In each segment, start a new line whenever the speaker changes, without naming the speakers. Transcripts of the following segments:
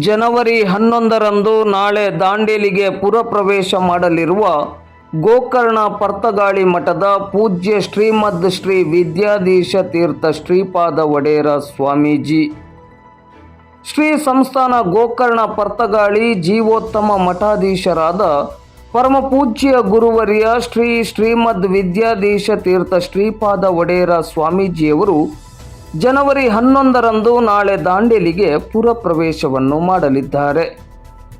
ಜನವರಿ ಹನ್ನೊಂದರಂದು ನಾಳೆ ದಾಂಡೇಲಿಗೆ ಪುರಪ್ರವೇಶ ಮಾಡಲಿರುವ ಗೋಕರ್ಣ ಪರ್ತಗಾಳಿ ಮಠದ ಪೂಜ್ಯ ಶ್ರೀಮದ್ ಶ್ರೀ ವಿದ್ಯಾಧೀಶ ತೀರ್ಥ ಶ್ರೀಪಾದ ಒಡೆಯರ ಸ್ವಾಮೀಜಿ. ಶ್ರೀ ಸಂಸ್ಥಾನ ಗೋಕರ್ಣ ಪರ್ತಗಾಳಿ ಜೀವೋತ್ತಮ ಮಠಾಧೀಶರಾದ ಪರಮ ಪೂಜ್ಯ ಗುರುವರ್ಯ ಶ್ರೀ ಶ್ರೀಮದ್ ವಿದ್ಯಾಧೀಶ ತೀರ್ಥ ಶ್ರೀಪಾದ ಒಡೆಯರ ಸ್ವಾಮೀಜಿಯವರು ಜನವರಿ ಹನ್ನೊಂದರಂದು ನಾಳೆ ದಾಂಡೇಲಿಗೆ ಪುರಪ್ರವೇಶವನ್ನು ಮಾಡಲಿದ್ದಾರೆ.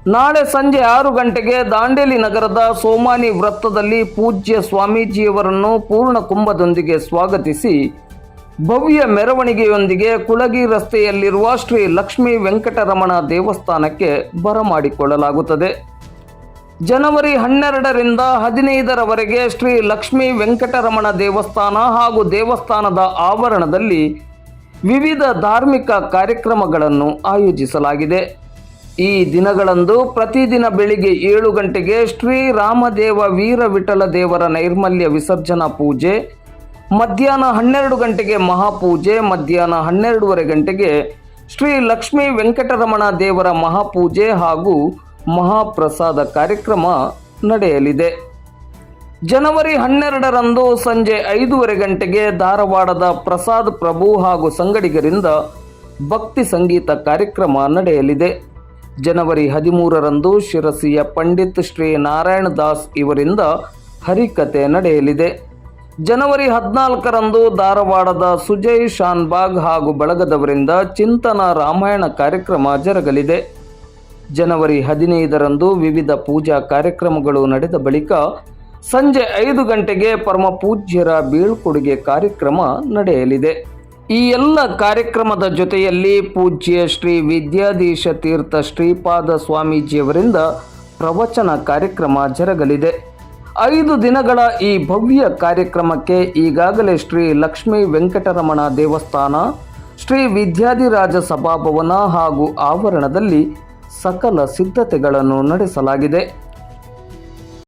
ನಾಳೆ ಸಂಜೆ ಆರು ಗಂಟೆಗೆ ದಾಂಡೇಲಿ ನಗರದ ಸೋಮಾನಿ ವೃತ್ತದಲ್ಲಿ ಪೂಜ್ಯ ಸ್ವಾಮೀಜಿಯವರನ್ನು ಪೂರ್ಣ ಕುಂಭದೊಂದಿಗೆ ಸ್ವಾಗತಿಸಿ, ಭವ್ಯ ಮೆರವಣಿಗೆಯೊಂದಿಗೆ ಕುಳಗಿ ರಸ್ತೆಯಲ್ಲಿರುವ ಶ್ರೀ ಲಕ್ಷ್ಮೀ ವೆಂಕಟರಮಣ ದೇವಸ್ಥಾನಕ್ಕೆ ಬರಮಾಡಿಕೊಳ್ಳಲಾಗುತ್ತದೆ ಜನವರಿ ಹನ್ನೆರಡರಿಂದ ಹದಿನೈದರವರೆಗೆ ಶ್ರೀ ಲಕ್ಷ್ಮೀ ವೆಂಕಟರಮಣ ದೇವಸ್ಥಾನ ಹಾಗೂ ದೇವಸ್ಥಾನದ ಆವರಣದಲ್ಲಿ ವಿವಿಧ ಧಾರ್ಮಿಕ ಕಾರ್ಯಕ್ರಮಗಳನ್ನು ಆಯೋಜಿಸಲಾಗಿದೆ. ಈ ದಿನಗಳಂದು ಪ್ರತಿದಿನ ಬೆಳಿಗ್ಗೆ ಏಳು ಗಂಟೆಗೆ ಶ್ರೀ ರಾಮದೇವ ವೀರ ವಿಠಲ ದೇವರ ನೈರ್ಮಲ್ಯ ವಿಸರ್ಜನಾ ಪೂಜೆ, ಮಧ್ಯಾಹ್ನ ಹನ್ನೆರಡು ಗಂಟೆಗೆ ಮಹಾಪೂಜೆ, ಮಧ್ಯಾಹ್ನ ಹನ್ನೆರಡೂವರೆ ಗಂಟೆಗೆ ಶ್ರೀ ಲಕ್ಷ್ಮೀ ವೆಂಕಟರಮಣ ದೇವರ ಮಹಾಪೂಜೆ ಹಾಗೂ ಮಹಾಪ್ರಸಾದ ಕಾರ್ಯಕ್ರಮ ನಡೆಯಲಿದೆ. ಜನವರಿ ಹನ್ನೆರಡರಂದು ಸಂಜೆ ಐದೂವರೆ ಗಂಟೆಗೆ ಧಾರವಾಡದ ಪ್ರಸಾದ್ ಪ್ರಭು ಹಾಗೂ ಸಂಗಡಿಗರಿಂದ ಭಕ್ತಿ ಸಂಗೀತ ಕಾರ್ಯಕ್ರಮ ನಡೆಯಲಿದೆ. ಜನವರಿ ಹದಿಮೂರರಂದು ಶಿರಸಿಯ ಪಂಡಿತ್ ಶ್ರೀ ನಾರಾಯಣ ದಾಸ್ ಇವರಿಂದ ಹರಿಕತೆ ನಡೆಯಲಿದೆ. ಜನವರಿ ಹದಿನಾಲ್ಕರಂದು ಧಾರವಾಡದ ಸುಜಯ್ ಶಾನ್ಬಾಗ್ ಹಾಗೂ ಬಳಗದವರಿಂದ ಚಿಂತನ ರಾಮಾಯಣ ಕಾರ್ಯಕ್ರಮ ಜರುಗಲಿದೆ. ಜನವರಿ ಹದಿನೈದರಂದು ವಿವಿಧ ಪೂಜಾ ಕಾರ್ಯಕ್ರಮಗಳು ನಡೆದ ಬಳಿಕ ಸಂಜೆ ಐದು ಗಂಟೆಗೆ ಪರಮ ಪೂಜ್ಯರ ಬೀಳ್ಕೊಡುಗೆ ಕಾರ್ಯಕ್ರಮ ನಡೆಯಲಿದೆ. ಈ ಎಲ್ಲ ಕಾರ್ಯಕ್ರಮದ ಜೊತೆಯಲ್ಲಿ ಪೂಜ್ಯ ಶ್ರೀ ವಿದ್ಯಾಧೀಶ ತೀರ್ಥ ಶ್ರೀಪಾದ ಸ್ವಾಮೀಜಿಯವರಿಂದ ಪ್ರವಚನ ಕಾರ್ಯಕ್ರಮ ಜರುಗಲಿದೆ. ಐದು ದಿನಗಳ ಈ ಭವ್ಯ ಕಾರ್ಯಕ್ರಮಕ್ಕೆ ಈಗಾಗಲೇ ಶ್ರೀ ಲಕ್ಷ್ಮೀ ವೆಂಕಟರಮಣ ದೇವಸ್ಥಾನ, ಶ್ರೀ ವಿದ್ಯಾಧಿರಾಜ ಸಭಾಭವನ ಹಾಗೂ ಆವರಣದಲ್ಲಿ ಸಕಲ ಸಿದ್ಧತೆಗಳನ್ನು ನಡೆಸಲಾಗಿದೆ.